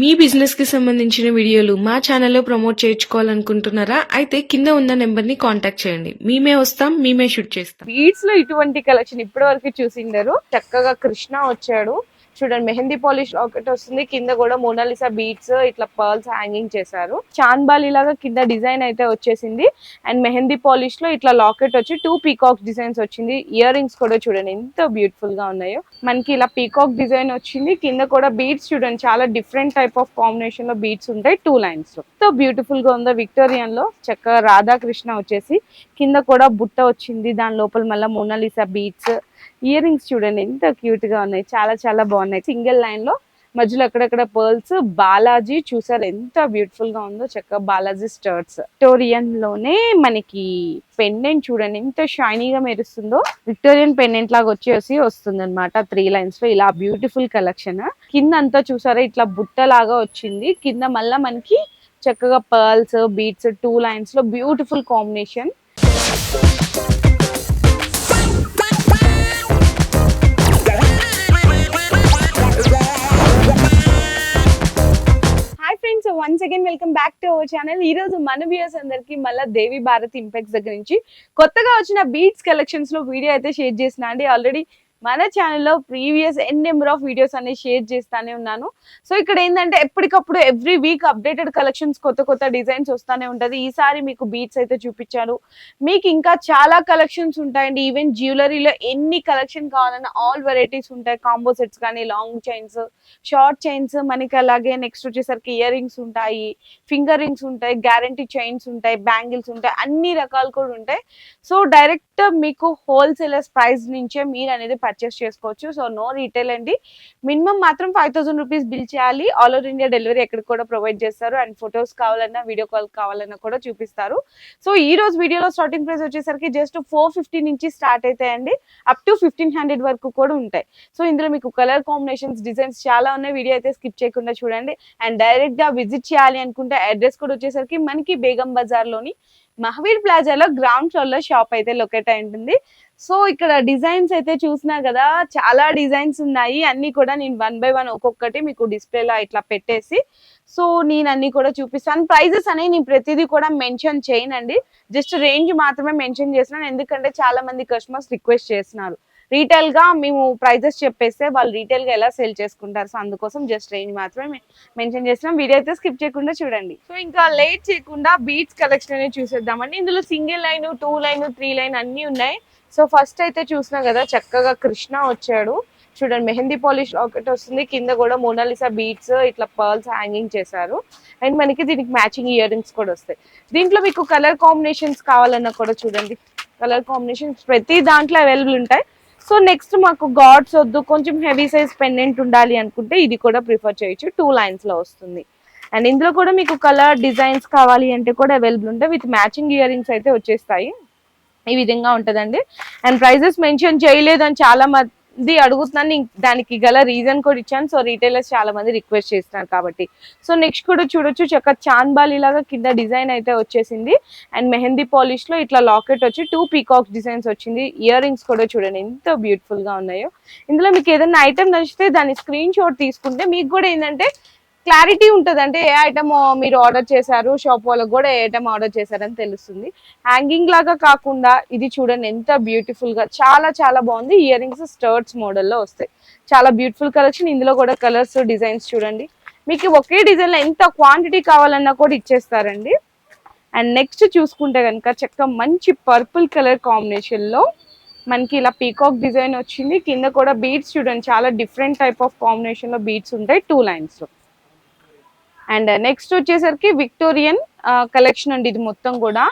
మీ బిజినెస్కి సంబంధించిన వీడియోలు మా ఛానల్లో ప్రమోట్ చేయించుకోవాలనుకుంటున్నారా? అయితే కింద ఉన్న నెంబర్ని కాంటాక్ట్ చేయండి. మేమే వస్తాం మేమే షూట్ చేస్తాం. బీడ్స్లో ఇటువంటి కలెక్షన్ ఇప్పటి వరకు చూసిండరు. చక్కగా కృష్ణ వచ్చాడు. చూడండి మెహందీ పాలిష్ ఒకటి వస్తుంది. కింద కూడా మోనాలిసా బీట్స్ ఇట్లా పర్ల్స్ హ్యాంగింగ్ చేశారు. చాన్బాలి లాగా కింద డిజైన్ అయితే వచ్చేసింది. అండ్ మెహందీ పాలిష్లో ఇట్లా లాకెట్ వచ్చి టూ పీకాక్ డిజైన్స్ వచ్చింది. ఇయర్ రింగ్స్ కూడా చూడండి ఎంత బ్యూటిఫుల్గా ఉన్నాయో. మనకి ఇలా పీకాక్ డిజైన్ వచ్చింది. కింద కూడా బీట్స్ చూడండి చాలా డిఫరెంట్ టైప్ ఆఫ్ కాంబినేషన్లో బీట్స్ ఉంటాయి టూ లైన్స్లో. ఎంతో బ్యూటిఫుల్గా ఉందో విక్టోరియన్లో. చక్కగా రాధాకృష్ణ వచ్చేసి కింద కూడా బుట్ట వచ్చింది. దాని లోపల మళ్ళీ మోనాలిసా బీట్స్ ఇయర్ రింగ్స్ చూడండి ఎంత క్యూట్గా ఉన్నాయి. చాలా చాలా బాగున్నాయి. సింగిల్ లైన్లో మధ్యలో అక్కడక్కడ పర్ల్స్ బాలాజీ చూసారు. ఎంత బ్యూటిఫుల్గా ఉందో చక్కగా బాలాజీ స్టర్ట్స్ విక్టోరియన్లోనే మనకి పెండెంట్ చూడండి ఎంత షైనీగా మెరుస్తుందో. విక్టోరియన్ పెండెంట్ లాగా వచ్చేసి వస్తుంది అనమాట త్రీ లైన్స్లో. ఇలా బ్యూటిఫుల్ కలెక్షన్ కింద అంతా చూసారా ఇట్లా బుట్ట లాగా వచ్చింది. కింద మళ్ళా మనకి చక్కగా పర్ల్స్ బీట్స్ టూ లైన్స్లో beautiful combination once again welcome back to our channel ఈ రోజు మన వ్యూస్ అందరికి మళ్ళీ దేవి భారత్ ఇంపాక్ట్స్ దగ్గర నుంచి కొత్తగా వచ్చిన బీట్స్ కలెక్షన్స్లో వీడియో అయితే షేర్ చేసిన అండి. ఆల్రెడీ మన ఛానల్లో previous n number of videos అనేవి షేర్ చేస్తానే ఉన్నాను. సో ఇక్కడ ఏంటంటే ఎప్పటికప్పుడు ఎవ్రీ వీక్ అప్డేటెడ్ కలెక్షన్స్ కొత్త కొత్త డిజైన్స్ వస్తానే ఉంటది. ఈసారి మీకు బీట్స్ అయితే చూపించాను మీకు ఇంకా చాలా కలెక్షన్స్ ఉంటాయండి. ఈవెన్ జ్యువెలరీలో ఎన్ని కలెక్షన్ కావాలన్నా ఆల్ వెరైటీస్ ఉంటాయి. కాంబో సెట్స్ కానీ లాంగ్ చైన్స్ షార్ట్ చైన్స్ మనకి అలాగే నెక్స్ట్ వచ్చేసరికి ఇయర్ రింగ్స్ ఉంటాయి. ఫింగర్ రింగ్స్ ఉంటాయి గ్యారంటీ చైన్స్ ఉంటాయి బ్యాంగిల్స్ ఉంటాయి అన్ని రకాలు కూడా ఉంటాయి. సో డైరెక్ట్ మీకు హోల్సేలర్స్ ప్రైస్ నుంచే మీరు అనేది పర్చేస్ చేసుకోవచ్చు. సో నో రీటైల్ అండి. మినిమం మాత్రం ఫైవ్ థౌసండ్ రూపీస్ బిల్ చేయాలి. ఆల్ ఓవర్ ఇండియా డెలివరీ ఎక్కడికి కూడా ప్రొవైడ్ చేస్తారు. అండ్ ఫొటోస్ కావాలన్నా వీడియో కాల్ కావాలన్నా కూడా చూపిస్తారు. సో ఈ రోజు వీడియోలో స్టార్టింగ్ ప్రైస్ వచ్చేసరికి జస్ట్ ఫోర్ ఫిఫ్టీ నుంచి స్టార్ట్ అవుతాయండి అప్ టు ఫిఫ్టీన్ హండ్రెడ్ వరకు కూడా ఉంటాయి. సో ఇందులో మీకు కలర్ కాంబినేషన్స్ డిజైన్స్ చాలా ఉన్నాయి. వీడియో అయితే స్కిప్ చేయకుండా చూడండి. అండ్ డైరెక్ట్గా విజిట్ చేయాలి అనుకుంటే అడ్రస్ కూడా వచ్చేసరికి మనకి బేగం బజార్లోని మహవీర్ ప్లాజాలో గ్రౌండ్ ఫ్లోర్లో షాప్ అయితే లొకేట్ అయి ఉంటుంది. సో ఇక్కడ డిజైన్స్ అయితే చూసినా కదా చాలా డిజైన్స్ ఉన్నాయి. అన్ని కూడా నేను వన్ బై వన్ ఒక్కొక్కటి మీకు డిస్ప్లేలో ఇట్లా పెట్టేసి సో నేను అన్ని కూడా చూపిస్తాను. ప్రైజెస్ అనేవి నేను ప్రతిదీ కూడా మెన్షన్ చేయనండి. జస్ట్ రేంజ్ మాత్రమే మెన్షన్ చేస్తున్నాను. ఎందుకంటే చాలా మంది కస్టమర్స్ రిక్వెస్ట్ చేస్తున్నారు. రీటైల్గా మేము ప్రైజెస్ చెప్పేస్తే వాళ్ళు రీటైల్గా ఎలా సేల్ చేసుకుంటారు? సో అందుకోసం జస్ట్ రేంజ్ మాత్రమే మెన్షన్ చేస్తున్నాం. వీడియో అయితే స్కిప్ చేయకుండా చూడండి. సో ఇంకా లేట్ చేయకుండా బీట్స్ కలెక్షన్ అనేది చూసేద్దామండి. ఇందులో single line two line three line అన్ని ఉన్నాయి. సో ఫస్ట్ అయితే చూసినా కదా చక్కగా కృష్ణ వచ్చాడు. చూడండి మెహందీ పాలిష్ ఒకటి వస్తుంది. కింద కూడా మోనాలిసా బీట్స్ ఇట్లా పర్ల్స్ హ్యాంగింగ్ చేశారు. అండ్ మనకి దీనికి మ్యాచింగ్ ఇయర్ రింగ్స్ కూడా వస్తాయి. దీంట్లో మీకు కలర్ కాంబినేషన్స్ కావాలన్నా కూడా చూడండి. కలర్ కాంబినేషన్స్ ప్రతి దాంట్లో అవైలబుల్ ఉంటాయి. సో నెక్స్ట్ మాకు గాడ్స్ వద్దు కొంచెం హెవీ సైజ్ పెండెంట్ ఉండాలి అనుకుంటే ఇది కూడా ప్రిఫర్ చేయొచ్చు. టూ లైన్స్లో వస్తుంది. అండ్ ఇందులో కూడా మీకు కలర్ డిజైన్స్ కావాలి అంటే కూడా అవైలబుల్ ఉంటాయి. విత్ మ్యాచింగ్ ఇయర్ రింగ్స్ అయితే వచ్చేస్తాయి. ఈ విధంగా ఉంటుందండి. అండ్ ప్రైజెస్ మెన్షన్ చేయలేదు అని చాలా మంది అడుగుతున్నాను దానికి గల రీజన్ కూడా ఇచ్చాను. సో రీటైలర్స్ చాలా మంది రిక్వెస్ట్ చేస్తున్నారు కాబట్టి. సో నెక్స్ట్ కూడా చూడొచ్చు. చక్క చాన్బాలి లాగా కింద డిజైన్ అయితే వచ్చేసింది. అండ్ మెహందీ పాలిష్లో ఇట్లా లాకెట్ వచ్చి టూ పీకాక్ డిజైన్స్ వచ్చింది. ఇయర్ రింగ్స్ కూడా చూడండి ఎంత బ్యూటిఫుల్గా ఉన్నాయో. ఇందులో మీకు ఏదైనా ఐటమ్ నచ్చితే దాని స్క్రీన్ షాట్ తీసుకుంటే మీకు కూడా ఏంటంటే క్లారిటీ ఉంటుంది. అంటే ఏ ఐటమ్ మీరు ఆర్డర్ చేశారు షాప్ వాళ్ళకి కూడా ఏ ఐటమ్ ఆర్డర్ చేశారని తెలుస్తుంది. హ్యాంగింగ్ లాగా కాకుండా ఇది చూడండి ఎంత బ్యూటిఫుల్గా చాలా చాలా బాగుంది. ఇయర్ రింగ్స్ స్టర్ట్స్ మోడల్లో వస్తాయి. చాలా బ్యూటిఫుల్ కలెక్షన్ ఇందులో కూడా కలర్స్ డిజైన్స్ చూడండి. మీకు ఒకే డిజైన్లో ఎంత క్వాంటిటీ కావాలన్నా కూడా ఇచ్చేస్తారండి. అండ్ నెక్స్ట్ చూసుకుంటే కనుక చక్క మంచి పర్పుల్ కలర్ కాంబినేషన్లో మనకి ఇలా పీకాక్ డిజైన్ వచ్చింది. కింద కూడా బీడ్స్ చూడండి చాలా డిఫరెంట్ టైప్ ఆఫ్ కాంబినేషన్లో బీడ్స్ ఉంటాయి టూ లైన్స్లో. అండ్ నెక్స్ట్ వచ్చేసరికి విక్టోరియన్ కలెక్షన్ అండి ఇది మొత్తం కూడా.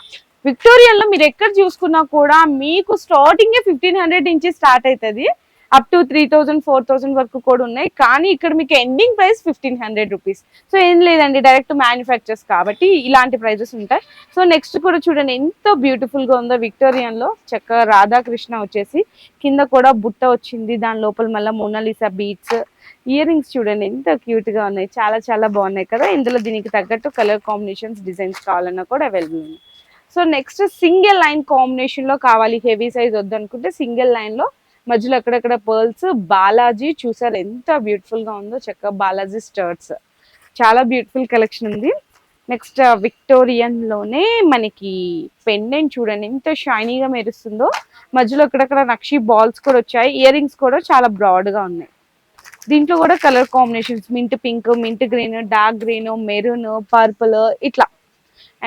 విక్టోరియన్లో మీరు ఎక్కడ చూసుకున్నా కూడా మీకు స్టార్టింగ్ ఫిఫ్టీన్ హండ్రెడ్ నుంచి స్టార్ట్ అవుతుంది up to three thousand four thousand వరకు కూడా ఉన్నాయి. కానీ ఇక్కడ మీకు ending price fifteen hundred rupees so ఏం లేదండి డైరెక్ట్ మ్యానుఫ్యాక్చర్స్ కాబట్టి ఇలాంటి ప్రైజెస్ ఉంటాయి. సో నెక్స్ట్ కూడా చూడండి ఎంత బ్యూటిఫుల్గా ఉందో విక్టోరియన్లో చక్కగా రాధాకృష్ణ వచ్చేసి కింద కూడా బుట్ట వచ్చింది. దాని లోపల మళ్ళీ మోనాలిసా బీట్స్ ఇయర్ రింగ్స్ చూడండి ఎంత క్యూట్గా ఉన్నాయి. చాలా చాలా బాగున్నాయి కదా. ఇందులో దీనికి తగ్గట్టు కలర్ కాంబినేషన్స్ డిజైన్స్ కావాలన్నా కూడా అవైలబుల్ ఉన్నాయి. సో నెక్స్ట్ సింగిల్ లైన్ కాంబినేషన్లో కావాలి. హెవీ సైజ్ వద్దనుకుంటే సింగిల్ లైన్లో మధ్యలో అక్కడక్కడ పర్ల్స్. బాలాజీ చూసారు ఎంత బ్యూటిఫుల్గా ఉందో చక్కగా బాలాజీ స్టర్ట్స్. చాలా బ్యూటిఫుల్ కలెక్షన్ ఉంది. నెక్స్ట్ విక్టోరియన్లోనే మనకి పెండెంట్ చూడండి ఎంత షైనీగా మెరుస్తుందో. మధ్యలో అక్కడక్కడ నక్షి బాల్స్ కూడా వచ్చాయి. ఇయర్ రింగ్స్ కూడా చాలా బ్రాడ్గా ఉన్నాయి. దీంట్లో కూడా colour combinations mint pink mint green dark green maroon purple ఇట్లా.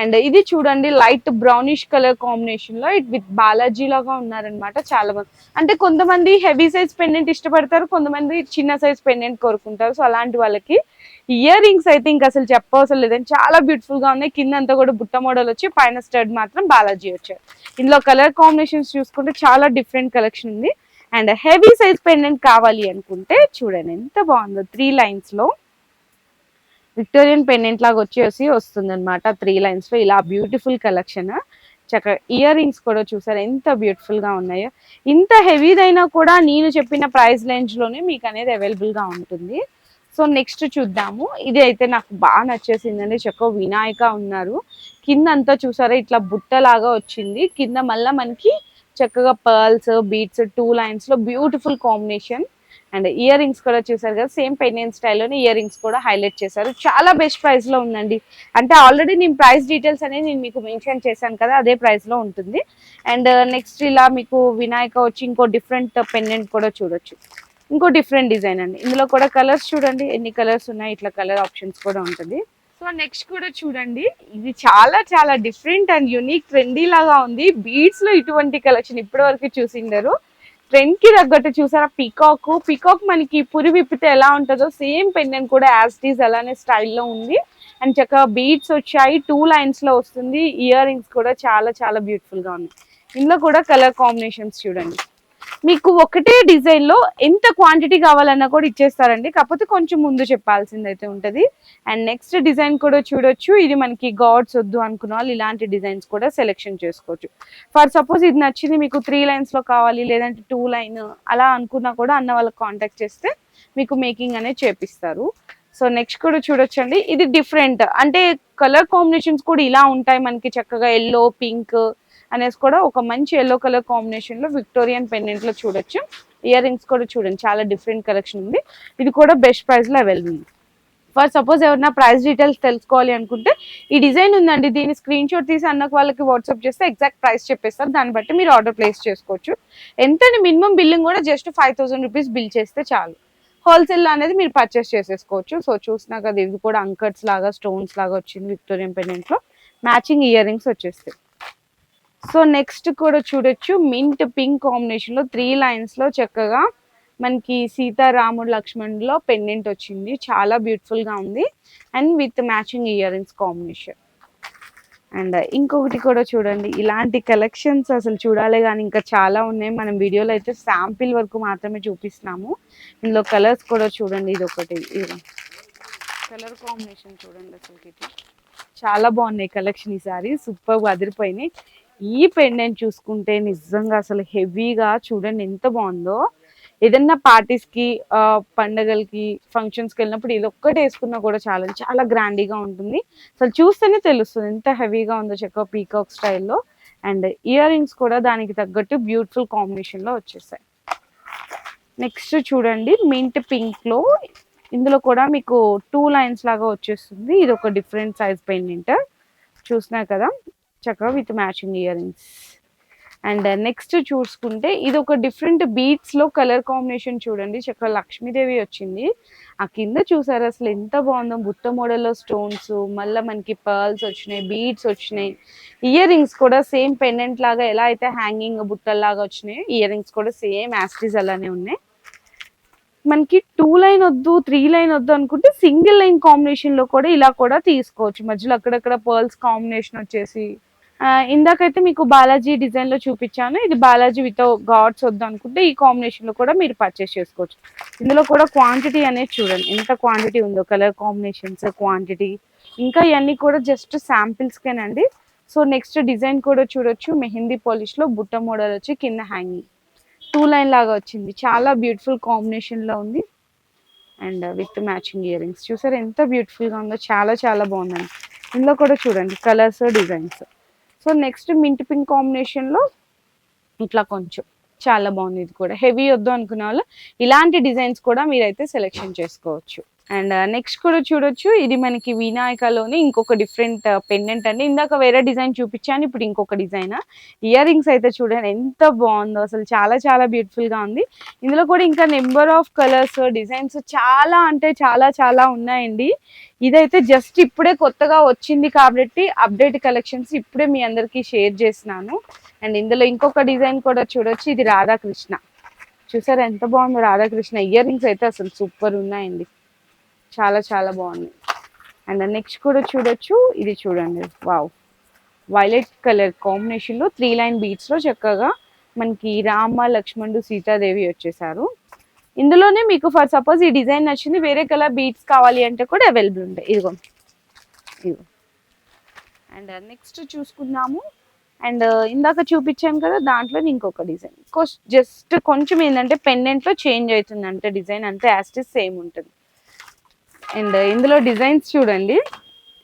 అండ్ ఇది చూడండి లైట్ బ్రౌనిష్ కలర్ కాంబినేషన్లో ఇట్ విత్ బాలాజీ లాగా ఉన్నారనమాట చాలా మంది. అంటే కొంతమంది హెవీ సైజ్ పెండెంట్ ఇష్టపడతారు కొంతమంది చిన్న సైజ్ పెండెంట్ కోరుకుంటారు. సో అలాంటి వాళ్ళకి ఇయర్ రింగ్స్ అయితే ఇంకా అసలు చెప్పవసరం లేదండి. చాలా బ్యూటిఫుల్గా ఉన్నాయి. కింద అంతా కూడా బుట్ట మోడల్ వచ్చి పైన స్టడ్ మాత్రం బాలాజీ వచ్చారు. ఇందులో కలర్ కాంబినేషన్స్ చూసుకుంటే చాలా డిఫరెంట్ కలెక్షన్ ఉంది. అండ్ హెవీ సైజ్ పెండెంట్ కావాలి అనుకుంటే చూడండి ఎంత బాగుందో. త్రీ లైన్స్లో విక్టోరియన్ పెండెంట్ లాగా వచ్చేసి వస్తుంది అనమాట త్రీ లైన్స్లో ఇలా బ్యూటిఫుల్ కలెక్షన్. చక్కగా ఇయర్ రింగ్స్ కూడా చూసారు ఎంత బ్యూటిఫుల్గా ఉన్నాయో. ఇంత హెవీదైనా కూడా నేను చెప్పిన ప్రైస్ రేంజ్లోనే మీకు అనేది అవైలబుల్గా ఉంటుంది. సో నెక్స్ట్ చూద్దాము. ఇది అయితే నాకు బాగా నచ్చేసిందండి. చెక్క వినాయక ఉన్నారు. కింద అంతా చూసారా ఇట్లా బుట్టలాగా వచ్చింది. కింద మళ్ళీ మనకి చక్కగా పర్ల్స్ బీట్స్ టూ లైన్స్లో beautiful combination and ear rings కూడా చూసారు కదా సేమ్ పెన్యన్ స్టైల్లోనే ఇయర్ రింగ్స్ కూడా హైలైట్ చేశారు. చాలా బెస్ట్ ప్రైస్లో ఉందండి. అంటే ఆల్రెడీ నేను ప్రైస్ డీటెయిల్స్ అనేది నేను మీకు మెన్షన్ చేశాను కదా అదే ప్రైస్లో ఉంటుంది. అండ్ నెక్స్ట్ uh, ఇలా మీకు వినాయక వచ్చి ఇంకో డిఫరెంట్ పెన్నెంట్ కూడా చూడొచ్చు. ఇంకో డిఫరెంట్ డిజైన్ అండి. ఇందులో కూడా కలర్స్ చూడండి. ఎన్ని కలర్స్ ఉన్నాయి? ఇట్లా కలర్ ఆప్షన్స్ కూడా ఉంటుంది. సో నెక్స్ట్ కూడా చూడండి. ఇది చాలా చాలా డిఫరెంట్ అండ్ యునిక్ ట్రెండీ లాగా ఉంది. బీడ్స్లో ఇటువంటి కలెక్షన్ ఇప్పటి వరకు చూసిండరు. ట్రెండ్కి తగ్గట్టు చూసారా? పీకాక్ పీకాక్ మనకి పురి విప్పితే ఎలా ఉంటుందో సేమ్ పెండెంట్ కూడా యాజ్టీస్ అలానే స్టైల్లో ఉంది. అండ్ చక్కగా బీడ్స్ వచ్చాయి. టూ లైన్స్లో వస్తుంది. ఇయర్ రింగ్స్ కూడా చాలా చాలా బ్యూటిఫుల్గా ఉన్నాయి. ఇందులో కూడా కలర్ కాంబినేషన్స్ చూడండి. మీకు ఒకటే డిజైన్లో ఎంత క్వాంటిటీ కావాలన్నా కూడా ఇచ్చేస్తారండి. కాకపోతే కొంచెం ముందు చెప్పాల్సింది అయితే ఉంటది. అండ్ నెక్స్ట్ డిజైన్ కూడా చూడొచ్చు. ఇది మనకి గాడ్స్ వద్దు అనుకున్న వాళ్ళు ఇలాంటి డిజైన్స్ కూడా సెలెక్షన్ చేసుకోవచ్చు. ఫర్ సపోజ్ ఇది నచ్చింది మీకు త్రీ లైన్స్లో కావాలి లేదంటే టూ లైన్ అలా అనుకున్నా కూడా అన్న వాళ్ళకి కాంటాక్ట్ చేస్తే మీకు మేకింగ్ అనేది చేపిస్తారు. సో నెక్స్ట్ కూడా చూడొచ్చండి. ఇది డిఫరెంట్ అంటే కలర్ కాంబినేషన్స్ కూడా ఇలా ఉంటాయి మనకి. చక్కగా ఎల్లో పింక్ అనేసి కూడా ఒక మంచి ఎల్లో కలర్ కాంబినేషన్లో విక్టోరియన్ పెండెంట్లో చూడొచ్చు. ఇయర్ రింగ్స్ కూడా చూడండి చాలా డిఫరెంట్ కలెక్షన్ ఉంది. ఇది కూడా బెస్ట్ ప్రైస్లో అవైలబుల్ ఉంది. ఫర్ సపోజ్ ఎవరైనా ప్రైస్ డీటెయిల్స్ తెలుసుకోవాలి అనుకుంటే ఈ డిజైన్ ఉందండి దీని స్క్రీన్ షాట్ తీసి అన్నకు వాళ్ళకి వాట్సాప్ చేస్తే ఎగ్జాక్ట్ ప్రైస్ చెప్పేస్తారు. దాన్ని బట్టి మీరు ఆర్డర్ ప్లేస్ చేసుకోవచ్చు. ఎంత మినిమం బిల్లింగ్ కూడా just five thousand rupees bill చేస్తే చాలు. హోల్సేల్ అనేది మీరు పర్చేస్ చేసేసుకోవచ్చు. సో చూసినా కదా ఇది కూడా అంకర్స్ లాగా స్టోన్స్ లాగా వచ్చింది విక్టోరియన్ పెండెంట్లో మ్యాచింగ్ ఇయర్ రింగ్స్ వచ్చేస్తాయి. సో నెక్స్ట్ కూడా చూడొచ్చు. మింట్ పింక్ కాంబినేషన్లో త్రీ లైన్స్లో చక్కగా మనకి సీతారాముడు లక్ష్మణులో పెండెంట్ వచ్చింది. చాలా బ్యూటిఫుల్గా ఉంది. And with matching ear rings combination and ఇంకొకటి కూడా చూడండి. ఇలాంటి కలెక్షన్స్ అసలు చూడాలి కానీ ఇంకా చాలా ఉన్నాయి. మనం వీడియోలో అయితే శాంపిల్ వరకు మాత్రమే చూపిస్తున్నాము. ఇందులో కలర్స్ కూడా చూడండి. ఇది ఒకటి కలర్ కాంబినేషన్ చూడండి అసలు చాలా బాగున్నాయి కలెక్షన్ ఈసారి సూపర్ అదిరిపోయినాయి. ఈ పెండెంట్ చూసుకుంటే నిజంగా అసలు హెవీగా చూడండి ఎంత బాగుందో. ఏదన్నా పార్టీస్కి పండగలకి ఫంక్షన్స్కి వెళ్ళినప్పుడు ఇది ఒక్కటి వేసుకున్నా కూడా చాలా చాలా గ్రాండీగా ఉంటుంది. అసలు చూస్తేనే తెలుస్తుంది ఎంత హెవీగా ఉందో చెక్క పీకాక్ స్టైల్లో. అండ్ ఇయర్ రింగ్స్ కూడా దానికి తగ్గట్టు బ్యూటిఫుల్ కాంబినేషన్లో వచ్చేసాయి. నెక్స్ట్ చూడండి మింట్ పింక్లో ఇందులో కూడా మీకు టూ లైన్స్ లాగా వచ్చేస్తుంది. ఇది ఒక డిఫరెంట్ సైజ్ పెండెంట్ చూసినా కదా? చక్కగా with matching ear rings and next చూసుకుంటే ఇది ఒక డిఫరెంట్ బీట్స్లో కలర్ కాంబినేషన్ చూడండి. చక్కగా లక్ష్మీదేవి వచ్చింది. ఆ కింద చూసారు అసలు ఎంత బాగుందో. బుట్ట మోడల్లో స్టోన్స్ మళ్ళీ మనకి పర్ల్స్ వచ్చినాయి బీట్స్ వచ్చినాయి. ఇయర్ రింగ్స్ కూడా సేమ్ పెండెంట్ లాగా ఎలా అయితే హ్యాంగింగ్ బుట్టల్లాగా వచ్చినాయి ఇయర్ రింగ్స్ కూడా సేమ్ యాస్టీస్ అలానే ఉన్నాయి. మనకి టూ లైన్ వద్దు త్రీ లైన్ వద్దు అనుకుంటే సింగిల్ లైన్ కాంబినేషన్లో కూడా ఇలా కూడా తీసుకోవచ్చు. మధ్యలో అక్కడక్కడ పర్ల్స్ కాంబినేషన్ వచ్చేసి ఇందాకైతే మీకు బాలాజీ డిజైన్లో చూపించాను. ఇది బాలాజీ విత్ గాడ్స్ వద్దు అనుకుంటే ఈ కాంబినేషన్లో కూడా మీరు పర్చేస్ చేసుకోవచ్చు. ఇందులో కూడా క్వాంటిటీ అనేది చూడండి. ఎంత క్వాంటిటీ ఉందో కలర్ కాంబినేషన్స్ క్వాంటిటీ ఇంకా ఇవన్నీ కూడా జస్ట్ శాంపిల్స్కేనండి సో నెక్స్ట్ డిజైన్ కూడా చూడొచ్చు. మెహందీ పాలిష్లో బుట్ట మోడల్ వచ్చి కింద హ్యాంగింగ్ టూ లైన్ లాగా వచ్చింది. చాలా బ్యూటిఫుల్ కాంబినేషన్లో ఉంది. And with matching ear rings చూసారు ఎంత బ్యూటిఫుల్గా ఉందో? చాలా చాలా బాగుందండి. ఇందులో కూడా చూడండి. Colours designs so next mint pink కాంబినేషన్లో ఇట్లా కొంచెం చాలా బాగుంది ఇది కూడా. హెవీ వద్దు అనుకునే వాళ్ళు ఇలాంటి డిజైన్స్ కూడా మీరైతే సెలెక్షన్ చేసుకోవచ్చు. అండ్ uh, నెక్స్ట్ కూడా చూడొచ్చు. ఇది మనకి వినాయకలోని ఇంకొక డిఫరెంట్ పెండెంట్ uh, అండి. ఇందాక వేరే డిజైన్ చూపించాను ఇప్పుడు ఇంకొక డిజైన్. ఇయర్ రింగ్స్ అయితే చూడండి ఎంత బాగుందో. అసలు చాలా చాలా బ్యూటిఫుల్గా ఉంది. ఇందులో కూడా ఇంకా నెంబర్ ఆఫ్ కలర్స్ డిజైన్స్ చాలా అంటే చాలా చాలా ఉన్నాయండి. ఇదైతే జస్ట్ ఇప్పుడే కొత్తగా వచ్చింది కాబట్టి అప్డేట్ కలెక్షన్స్ ఇప్పుడే మీ అందరికీ షేర్ చేసినాను అండ్ ఇందులో ఇంకొక డిజైన్ కూడా చూడొచ్చు. ఇది రాధాకృష్ణ. చూసారా ఎంత బాగుందో రాధాకృష్ణ. ఇయర్ రింగ్స్ అయితే అసలు సూపర్ ఉన్నాయండి. చాలా చాలా బాగుంది అండ్ నెక్స్ట్ కూడా చూడొచ్చు. ఇది చూడండి. వావ్. వైలెట్ కలర్ కాంబినేషన్లో త్రీ లైన్ బీట్స్లో చక్కగా మనకి రామ లక్ష్మణుడు సీతాదేవి వచ్చేసారు. ఇందులోనే మీకు ఫర్ సపోజ్ ఈ డిజైన్ నచ్చింది వేరే కలర్ బీట్స్ కావాలి అంటే కూడా అవైలబుల్ ఉంటాయి. ఇదిగో. ఇదిగో. అండ్ నెక్స్ట్ చూసుకుందాము. అండ్ ఇందాక చూపించాను కదా దాంట్లో ఇంకొక డిజైన్. జస్ట్ కొంచెం ఏంటంటే పెండెంట్లో చేంజ్ అవుతుంది అంటే డిజైన్ అంతే యాస్టిస్ సేమ్ ఉంటుంది. అండ్ ఇందులో డిజైన్స్ చూడండి.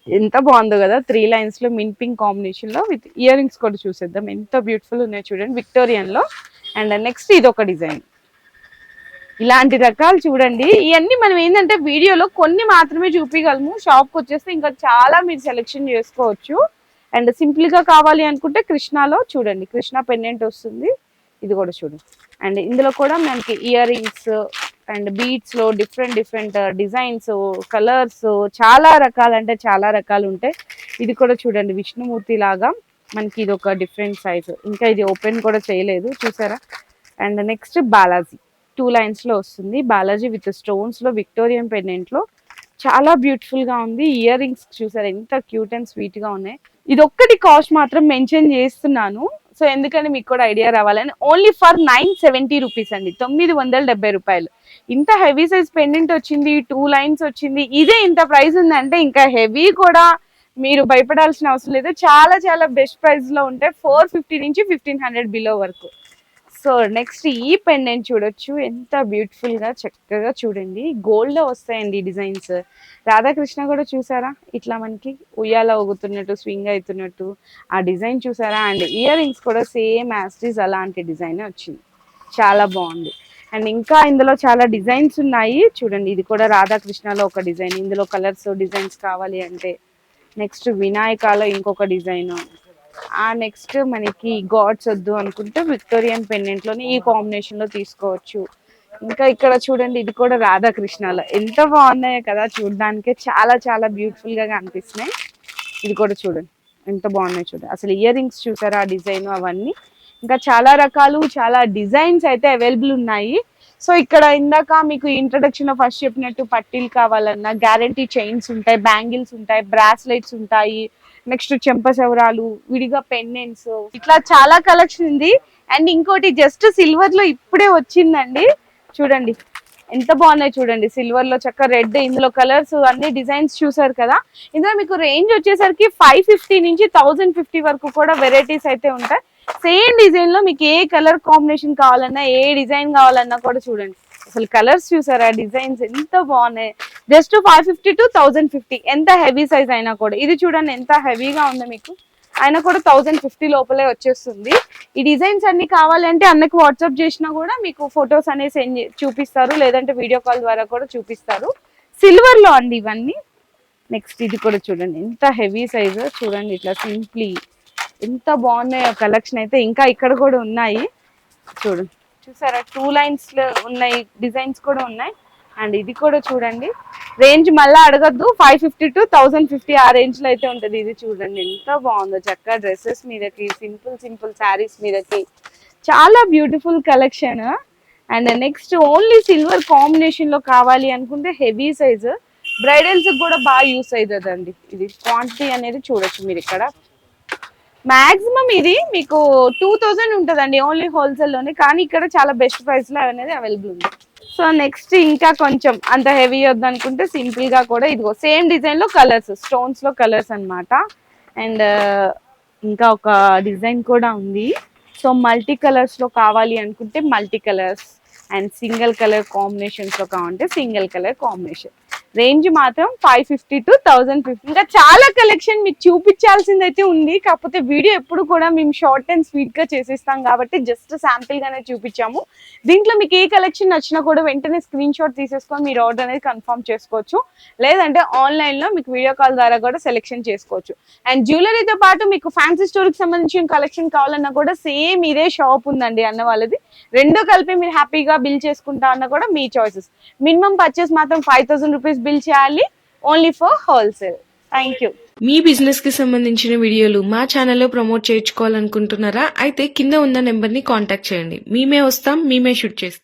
ఎంత బాగుందో కదా. త్రీ లైన్స్లో మిన్ పింక్ కాంబినేషన్లో విత్ ఇయర్ రింగ్స్ కూడా చూసేద్దాం. ఎంత బ్యూటిఫుల్ ఉన్నాయో చూడండి విక్టోరియన్లో అండ్ నెక్స్ట్ ఇది ఒక డిజైన్. ఇలాంటి రకాలు చూడండి. ఇవన్నీ మనం ఏంటంటే వీడియోలో కొన్ని మాత్రమే చూపించగలము షాప్కి వచ్చేస్తే ఇంకా చాలా మీరు సెలెక్షన్ చేసుకోవచ్చు. అండ్ సింపుల్గా కావాలి అనుకుంటే కృష్ణాలో చూడండి. కృష్ణ పెండెంట్ వస్తుంది. ఇది కూడా చూడండి. అండ్ ఇందులో కూడా మనకి ఇయర్ రింగ్స్ అండ్ బీట్స్లో డిఫరెంట్ డిఫరెంట్ డిజైన్స్ కలర్స్ చాలా రకాలు అంటే చాలా రకాలు ఉంటాయి ఇది కూడా చూడండి విష్ణుమూర్తి లాగా మనకి ఇది ఒక డిఫరెంట్ సైజ్. ఇంకా ఇది ఓపెన్ కూడా చేయలేదు చూసారా? And next Balaji. టూ లైన్స్లో వస్తుంది. బాలాజీ విత్ స్టోన్స్లో విక్టోరియన్ పెండెంట్లో. చాలా బ్యూటిఫుల్గా ఉంది. ఇయర్ రింగ్స్ చూసారా? ఎంత క్యూట్ అండ్ స్వీట్గా ఉన్నాయి. ఇది ఒక్కటి కాస్ట్ మాత్రం మెన్షన్ చేస్తున్నాను. సో ఎందుకంటే మీకు కూడా ఐడియా రావాలని. Only for nine seventy rupees అండి. తొమ్మిది వందల డెబ్బై రూపాయలు. ఇంత హెవీ సైజ్ పెండెంట్ వచ్చింది టూ లైన్స్ వచ్చింది ఇదే ఇంత ప్రైస్ ఉందంటే ఇంకా హెవీ కూడా మీరు భయపడాల్సిన అవసరం లేదు. చాలా చాలా బెస్ట్ ప్రైస్లో ఉంటాయి ఫోర్ ఫిఫ్టీ నుంచి ఫిఫ్టీన్ హండ్రెడ్ బిలో వరకు. సో నెక్స్ట్ ఈ పెండెంట్ చూడొచ్చు. ఎంత బ్యూటిఫుల్గా చక్కగా చూడండి. గోల్డ్లో వస్తాయండి డిజైన్స్ రాధాకృష్ణ కూడా చూసారా? ఇట్లా మనకి ఉయ్యాల ఊగుతున్నట్టు స్వింగ్ అవుతున్నట్టు. ఆ డిజైన్ చూసారా? అండ్ ఇయర్ రింగ్స్ కూడా సేమ్ యాస్టీస్ అలాంటి డిజైన్ వచ్చింది. చాలా బాగుంది. అండ్ ఇంకా ఇందులో చాలా డిజైన్స్ ఉన్నాయి. చూడండి ఇది కూడా రాధాకృష్ణలో ఒక డిజైన్. ఇందులో కలర్స్ డిజైన్స్ కావాలి అంటే నెక్స్ట్ వినాయకాలో ఇంకొక డిజైన్. ఆ నెక్స్ట్ మనకి గాడ్స్ వద్దు అనుకుంటే విక్టోరియన్ పెన్నెంట్లోని ఈ కాంబినేషన్లో తీసుకోవచ్చు. ఇంకా ఇక్కడ చూడండి ఇది కూడా రాధాకృష్ణలో. ఎంత బాగున్నాయో కదా చూడడానికి చాలా చాలా బ్యూటిఫుల్గా కనిపిస్తున్నాయి. ఇది కూడా చూడండి ఎంత బాగున్నాయి చూడండి. అసలు ఇయర్ రింగ్స్ చూసారా ఆ డిజైన్ అవన్నీ? ఇంకా చాలా రకాలు చాలా డిజైన్స్ అయితే అవైలబుల్ ఉన్నాయి. సో ఇక్కడ ఇందాక మీకు ఇంట్రడక్షన్లో ఫస్ట్ చెప్పినట్టు పట్టీలు కావాలన్నా గ్యారంటీ చైన్స్ ఉంటాయి బ్యాంగిల్స్ ఉంటాయి బ్రాస్లెట్స్ ఉంటాయి నెక్స్ట్ చెంపసవరాలు విడిగా పెన్నెన్స్ ఇట్లా చాలా కలెక్షన్ ఉంది. అండ్ ఇంకోటి జస్ట్ సిల్వర్లో ఇప్పుడే వచ్చిందండి. చూడండి ఎంత బాగున్నాయి చూడండి. సిల్వర్లో చక్క రెడ్ ఇందులో కలర్స్ అన్ని డిజైన్స్ చూసారు కదా. ఇందులో మీకు రేంజ్ వచ్చేసరికి ఫైవ్ ఫిఫ్టీ నుంచి థౌజండ్ ఫిఫ్టీ వరకు కూడా వెరైటీస్ అయితే ఉంటాయి. సేమ్ డిజైన్లో మీకు ఏ కలర్ కాంబినేషన్ కావాలన్నా ఏ డిజైన్ కావాలన్నా కూడా చూడండి. అసలు కలర్స్ చూసారా? డిజైన్స్ ఎంత బాగున్నాయి. Just five fifty to thousand fifty. ఎంత హెవీ సైజ్ అయినా కూడా. ఇది చూడండి ఎంత హెవీగా ఉందో మీకు. అయినా కూడా థౌజండ్ ఫిఫ్టీ లోపలే వచ్చేస్తుంది. ఈ డిజైన్స్ అన్ని కావాలంటే అన్నకి వాట్సాప్ చేసినా కూడా మీకు ఫొటోస్ అనేవి సెండ్ చూపిస్తారు. లేదంటే వీడియో కాల్ ద్వారా కూడా చూపిస్తారు. సిల్వర్లో అండి ఇవన్నీ. నెక్స్ట్ ఇది కూడా చూడండి. ఎంత హెవీ సైజ్. చూడండి ఇట్లా సింప్లీ ఎంత బాగున్నాయో కలెక్షన్ అయితే ఇంకా ఇక్కడ కూడా ఉన్నాయి. చూడండి చూసారా? టూ లైన్స్లో ఉన్నాయి డిజైన్స్ కూడా ఉన్నాయి. అండ్ ఇది కూడా చూడండి. రేంజ్ మళ్ళీ అడగద్దు. Five fifty to thousand fifty ఆ రేంజ్లో అయితే ఉంటది. ఇది చూడండి ఎంత బాగుందో. చక్కగా డ్రెస్సెస్ మీదకి సింపుల్ సింపుల్ శారీస్ మీదకి. చాలా beautiful collection and next only silver కాంబినేషన్లో కావాలి అనుకుంటే హెవీ సైజ్ బ్రైడల్స్ కూడా బాగా యూస్ అవుతుందండి ఇది క్వాంటిటీ అనేది చూడొచ్చు మీరు ఇక్కడ. మాక్సిమం ఇది మీకు టూ థౌజండ్ ఉంటుందండి ఓన్లీ హోల్సేల్లోనే కానీ ఇక్కడ చాలా బెస్ట్ ప్రైస్లో అనేది అవైలబుల్ ఉంది. సో నెక్స్ట్ ఇంకా కొంచెం అంత హెవీ వద్దు అనుకుంటే కూడా ఇదిగో సేమ్ డిజైన్లో కలర్స్ స్టోన్స్లో కలర్స్ అనమాట అండ్ ఇంకా ఒక డిజైన్ కూడా ఉంది. సో మల్టీ కలర్స్లో కావాలి అనుకుంటే multi colours and single colour కాంబినేషన్స్లో కావాలంటే సింగిల్ కలర్ కాంబినేషన్. రేంజ్ మాత్రం five fifty to thousand fifty. ఇంకా చాలా కలెక్షన్ మీకు చూపించాల్సింది అయితే ఉంది. కాకపోతే వీడియో ఎప్పుడు కూడా మేము షార్ట్ అండ్ స్వీట్గా చేసేస్తాం కాబట్టి జస్ట్ శాంపిల్ గానే చూపించాము. దీంట్లో మీకు ఏ కలెక్షన్ నచ్చినా కూడా వెంటనే స్క్రీన్ షాట్ తీసేసుకొని మీరు ఆర్డర్ అనేది కన్ఫర్మ్ చేసుకోవచ్చు. లేదంటే ఆన్లైన్లో మీకు వీడియో కాల్ ద్వారా కూడా సెలెక్షన్ చేసుకోవచ్చు. అండ్ జ్యువెలరీతో పాటు మీకు ఫ్యాన్సీ స్టోర్కి సంబంధించిన కలెక్షన్ కావాలన్నా కూడా సేమ్ ఇదే షాప్ ఉందండి అన్న వాళ్ళది. రెండో కలిపి మీరు హ్యాపీగా బిల్ చేసుకుంటా అన్న కూడా మీ చాయిసెస్ మినిమం పర్చేస్ మాత్రం ఫైవ్ థౌసండ్ రూపీస్ బిల్ చేయాలి. Only for wholesale thank you మీ బిజినెస్కి సంబంధించిన వీడియోలు మా ఛానల్లో ప్రమోట్ చేయించుకోవాలనుకుంటున్నారా? అయితే కింద ఉన్న నెంబర్ని కాంటాక్ట్ చేయండి. మేమే వస్తాం మేమే షూట్ చేస్తాం.